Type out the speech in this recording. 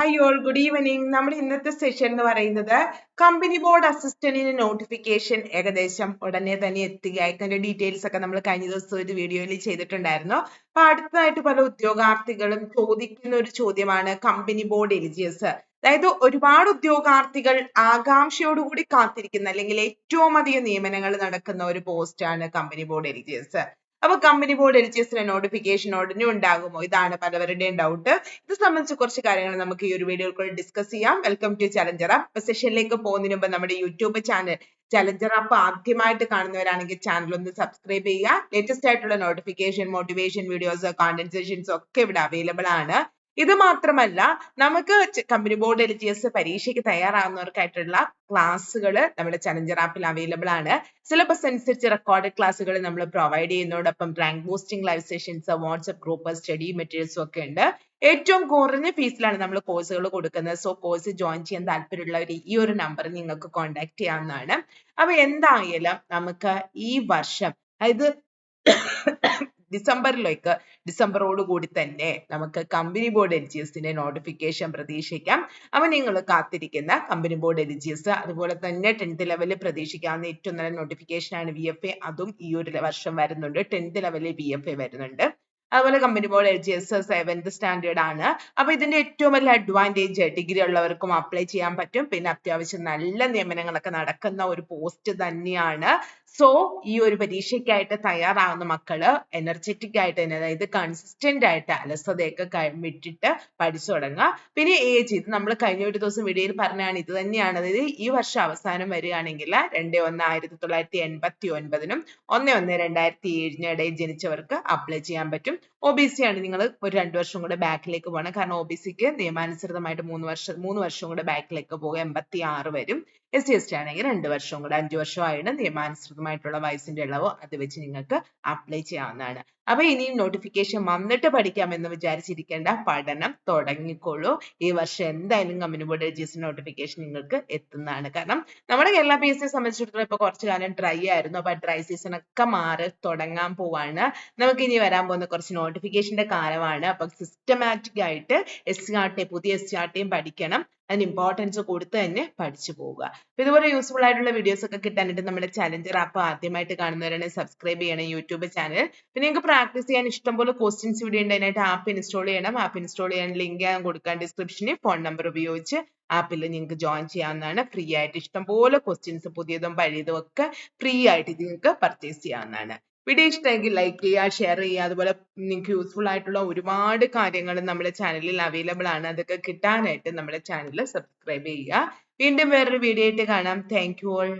Hi all good evening നമ്മുടെ ഇന്നത്തെ session എന്ന് പറയുന്നത് കമ്പനി ബോർഡ് അസിസ്റ്റന്റിന് നോട്ടിഫിക്കേഷൻ ഏകദേശം ഉടനെ തന്നെ എത്തുകയായി. അതിന്റെ ഡീറ്റെയിൽസ് ഒക്കെ നമ്മൾ കഴിഞ്ഞ ദിവസം ഒരു വീഡിയോയിൽ ചെയ്തിട്ടുണ്ടായിരുന്നു. അപ്പൊ അടുത്തതായിട്ട് പല ഉദ്യോഗാർത്ഥികളും ചോദിക്കുന്ന ഒരു ചോദ്യമാണ് കമ്പനി ബോർഡ് എലിജിയസ് അതായത് ഒരുപാട് ഉദ്യോഗാർത്ഥികൾ ആകാംക്ഷയോടുകൂടി കാത്തിരിക്കുന്ന അല്ലെങ്കിൽ ഏറ്റവും അധികം നിയമനങ്ങൾ നടക്കുന്ന ഒരു പോസ്റ്റാണ് company board L G S അപ്പൊ കമ്പനി ബോർഡ് എൽ ജി എസിന്റെ നോട്ടിഫിക്കേഷൻ ഉടനെ ഉണ്ടാകുമോ? ഇതാണ് പലവരുടെയും ഡൗട്ട് ഇത് സംബന്ധിച്ച് കുറച്ച് കാര്യങ്ങൾ നമുക്ക് ഈ ഒരു വീഡിയോയിൽ കൂടെ ഡിസ്കസ് ചെയ്യാം. വെൽക്കം ടു ചലഞ്ചർ അപ്പ് സെഷനിലേക്ക് പോകുന്നതിന് മുമ്പ് നമ്മുടെ യൂട്യൂബ് ചാനൽ ചലഞ്ചർ അപ്പ് ആദ്യമായിട്ട് കാണുന്നവരാണെങ്കിൽ ചാനൽ ഒന്ന് സബ്സ്ക്രൈബ് ചെയ്യുക. ലേറ്റസ്റ്റ് ആയിട്ടുള്ള നോട്ടിഫിക്കേഷൻ മോട്ടിവേഷൻ വീഡിയോസ് കോണ്ടൻസേഷൻസ് ഒക്കെ ഇവിടെ അവൈലബിൾ ആണ്. ഇത് മാത്രമല്ല നമുക്ക് company board L G S പരീക്ഷയ്ക്ക് തയ്യാറാവുന്നവർക്കായിട്ടുള്ള ക്ലാസ്സുകൾ നമ്മുടെ ചലഞ്ചർ ആപ്പിൽ അവൈലബിൾ ആണ്. സിലബസ് അനുസരിച്ച് റെക്കോർഡഡ് ക്ലാസ്സുകൾ നമ്മൾ provide ചെയ്യുന്നതോടൊപ്പം rank boosting live sessions WhatsApp group study മെറ്റീരിയൽസും ഒക്കെ ഉണ്ട്. ഏറ്റവും കുറഞ്ഞ ഫീസിലാണ് നമ്മൾ കോഴ്സുകൾ കൊടുക്കുന്നത്. സോ കോഴ്സ് ജോയിൻ ചെയ്യാൻ താല്പര്യമുള്ളവർ ഈ ഒരു നമ്പർ നിങ്ങൾക്ക് കോൺടാക്ട് ചെയ്യാവുന്നതാണ്. അപ്പൊ എന്തായാലും നമുക്ക് ഈ വർഷം അതായത് ഡിസംബറിലേക്ക് ഡിസംബറോട് കൂടി തന്നെ നമുക്ക് കമ്പനി ബോർഡ് എൽ ജി എസിന്റെ നോട്ടിഫിക്കേഷൻ പ്രതീക്ഷിക്കാം. അപ്പൊ നിങ്ങൾ കാത്തിരിക്കുന്ന company board L G S അതുപോലെ തന്നെ ടെൻത്ത് ലെവലിൽ പ്രതീക്ഷിക്കാവുന്ന ഏറ്റവും നല്ല നോട്ടിഫിക്കേഷൻ ആണ് വി എഫ് എ അതും ഈ ഒരു വർഷം വരുന്നുണ്ട്. ടെൻത്ത് ലെവലിൽ വി എഫ് എ വരുന്നുണ്ട്. അതുപോലെ company board L G S seventh standard ആണ്. അപ്പൊ ഇതിന്റെ ഏറ്റവും വലിയ അഡ്വാന്റേജ് ഡിഗ്രി ഉള്ളവർക്കും അപ്ലൈ ചെയ്യാൻ പറ്റും. പിന്നെ അത്യാവശ്യം നല്ല നിയമനങ്ങളൊക്കെ നടക്കുന്ന ഒരു പോസ്റ്റ് തന്നെയാണ്. സോ ഈ ഒരു പരീക്ഷയ്ക്കായിട്ട് തയ്യാറാകുന്ന മക്കൾ എനർജറ്റിക് ആയിട്ട് തന്നെ അതായത് കൺസിസ്റ്റന്റ് ആയിട്ട് അലസതയൊക്കെ വിട്ടിട്ട് പഠിച്ചു തുടങ്ങുക. പിന്നെ ഏജ് ഇത് നമ്മൾ കഴിഞ്ഞ ഒരു ദിവസം വീഡിയോയിൽ പറഞ്ഞാണ് ഇത് തന്നെയാണ്. അതായത് ഈ വർഷം അവസാനം വരികയാണെങ്കിൽ രണ്ട് ഒന്ന് ആയിരത്തി തൊള്ളായിരത്തി എൺപത്തി ഒൻപതിനും ഒന്ന് ഒന്ന് രണ്ടായിരത്തി ഏഴിനും ഇടയിൽ ജനിച്ചവർക്ക് അപ്ലൈ ചെയ്യാൻ പറ്റും. ഒ ബി സി ആണ് നിങ്ങൾ ഒരു രണ്ട് വർഷം കൂടെ ബാക്കിലേക്ക് പോകണം. കാരണം ഒ ബി സിക്ക് നിയമാനുസൃതമായിട്ട് മൂന്ന് വർഷം മൂന്ന് വർഷം കൂടെ ബാക്കിലേക്ക് പോകുക എൺപത്തി ആറ് വരും. എസ് സി എസ് ടി ആണെങ്കിൽ രണ്ട് വർഷം കൂടെ അഞ്ച് വർഷമായിട്ട് നിയമാനുസൃതമായിട്ടുള്ള വയസ്സിന്റെ ഇളവ് അത് വെച്ച് നിങ്ങൾക്ക് അപ്ലൈ ചെയ്യാവുന്നതാണ്. അപ്പൊ ഇനിയും നോട്ടിഫിക്കേഷൻ വന്നിട്ട് പഠിക്കാമെന്ന് വിചാരിച്ചിരിക്കേണ്ട പഠനം തുടങ്ങിക്കോളൂ. ഈ വർഷം എന്തായാലും കമ്പനി ബോർഡ് രജിസ്റ്റർ നോട്ടിഫിക്കേഷൻ നിങ്ങൾക്ക് എത്തുന്നതാണ്. കാരണം നമ്മുടെ കേരള പി എസ് സി സംബന്ധിച്ചിടത്തോളം ഇപ്പൊ കുറച്ചു കാലം ഡ്രൈ ആയിരുന്നു. അപ്പൊ ഡ്രൈ സീസൺ ഒക്കെ മാറി തുടങ്ങാൻ പോവാണ്. നമുക്ക് ഇനി വരാൻ പോകുന്ന കുറച്ച് നോട്ടിഫിക്കേഷന്റെ കാലമാണ്. അപ്പൊ സിസ്റ്റമാറ്റിക് ആയിട്ട് എസ് ആർ ടി പുതിയ എസ് ആർ ടിയും പഠിക്കണം. അതിന് ഇമ്പോർട്ടൻസ് കൊടുത്ത് തന്നെ പഠിച്ചു പോവുക. അപ്പൊ ഇതുപോലെ യൂസ്ഫുൾ ആയിട്ടുള്ള വീഡിയോസ് ഒക്കെ കിട്ടാനായിട്ട് നമ്മുടെ ചലഞ്ചർ ആപ്പ് ആദ്യമായിട്ട് കാണുന്നവരാണെങ്കിൽ സബ്സ്ക്രൈബ് ചെയ്യണം യൂട്യൂബ് ചാനൽ പിന്നെ നിങ്ങൾക്ക് പ്രാക്ടീസ് ചെയ്യാൻ ഇഷ്ടംപോലെ ക്വസ്റ്റ്യൻസ് വീഡിയോ ഉണ്ട്. അതിനായിട്ട് ആപ്പ് ഇൻസ്റ്റാൾ ചെയ്യണം. ആപ്പ് ഇൻസ്റ്റാൾ ചെയ്യാൻ ലിങ്ക് ഞാൻ കൊടുക്കാൻ ഡിസ്ക്രിപ്ഷനിൽ ഫോൺ നമ്പർ ഉപയോഗിച്ച് ആപ്പിൽ നിങ്ങൾക്ക് ജോയിൻ ചെയ്യാവുന്നതാണ്. ഫ്രീ ആയിട്ട് ഇഷ്ടംപോലെ ക്വസ്റ്റ്യൻസ് പുതിയതും പഴയതും ഒക്കെ ഫ്രീ ആയിട്ട് നിങ്ങൾക്ക് പർച്ചേസ് ചെയ്യാവുന്നതാണ്. വീഡിയോ ഇഷ്ടമെങ്കിൽ ലൈക്ക് ചെയ്യുക ഷെയർ ചെയ്യുക. അതുപോലെ നിങ്ങൾക്ക് യൂസ്ഫുൾ ആയിട്ടുള്ള ഒരുപാട് കാര്യങ്ങൾ നമ്മുടെ ചാനലിൽ അവൈലബിൾ ആണ്. അതൊക്കെ കിട്ടാനായിട്ട് നമ്മുടെ ചാനൽ സബ്സ്ക്രൈബ് ചെയ്യുക. വീണ്ടും വേറൊരു വീഡിയോ ആയിട്ട് കാണാം. Thank you all